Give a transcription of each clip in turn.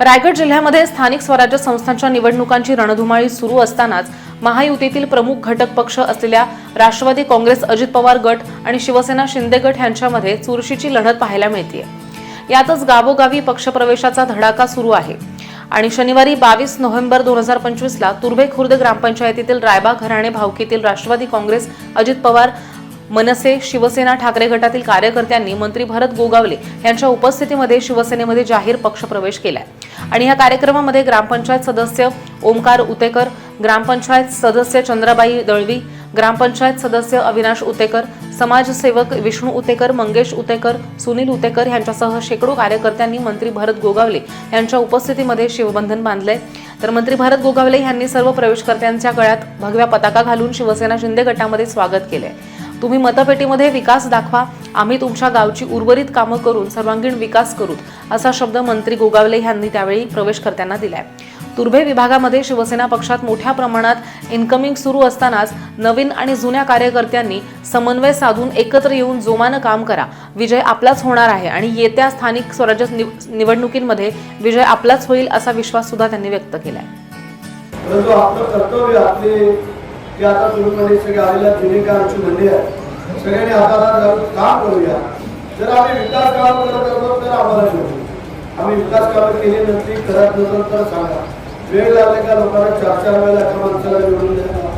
रायगड जिल्ह्यामध्ये स्थानिक स्वराज्य संस्थांच्या निवडणुकांची रणधुमाळी सुरू असतानाच महायुतीतील प्रमुख घटक पक्ष असलेल्या राष्ट्रवादी काँग्रेस अजित पवार गट आणि शिवसेना शिंदे गट यांच्यामध्ये चुरशीची लढत पाहायला मिळते यातच गावोगावी पक्षप्रवेशाचा धडाका सुरू आहे. आणि शनिवारी बावीस नोव्हेंबर दोन हजार पंचवीसला तुर्भे खुर्द ग्रामपंचायतीतील रायबा घराणे भावकीतील राष्ट्रवादी काँग्रेस अजित पवार मनसे शिवसेना ठाकरे गटातील कार्यकर्त्यांनी मंत्री भरत गोगावले यांच्या उपस्थितीमध्ये शिवसेनेमध्ये जाहीर पक्षप्रवेश केलाय. आणि या कार्यक्रमामध्ये ग्रामपंचायत सदस्य ओमकार उतेकर ग्रामपंचायत सदस्य चंद्राबाई दळवी ग्रामपंचायत सदस्य अविनाश उतेकर समाजसेवक विष्णू उतेकर मंगेश उतेकर सुनील उतेकर यांच्यासह शेकडो कार्यकर्त्यांनी मंत्री भरत गोगावले यांच्या उपस्थितीमध्ये शिवबंधन बांधले तर मंत्री भरत गोगावले यांनी सर्व प्रवेशकर्त्यांच्या गळ्यात भगव्या पताका घालून शिवसेना शिंदे गटामध्ये स्वागत केले तुम्ही मतपेटीमध्ये विकास दाखवा. आम्ही तुमच्या गावची उर्वरित कामं करून सर्वांगीण विकास करू असा शब्द मंत्री गोगावले यांनी त्यावेळी प्रवेशकर्त्यांना दिलाय. तुर्भे विभागामध्ये शिवसेना पक्षात मोठ्या प्रमाणात इन्कमिंग सुरू असतानाच नवीन आणि जुन्या कार्यकर्त्यांनी समन्वय साधून एकत्र येऊन जोमानं काम करा. विजय आपलाच होणार आहे आणि येत्या स्थानिक स्वराज्य निव- निवडणुकींमध्ये विजय आपलाच होईल असा विश्वास सुद्धा त्यांनी व्यक्त केलाय. की आता तुम्ही सगळे आलेल्या जुनी काळाची मंडळी आहे. सगळ्यांनी हाताला जाऊन काम करूया. जर आम्ही विकास काम करत असतो तर आम्हाला शोधू आम्ही विकास कामं केली नसती करत नसेल तर सांगा. वेळ लागले का लोकांना चार चार वेळेला एका माणसाला निवडून द्या.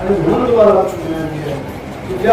आणि म्हणून तुम्हाला विनंती आहे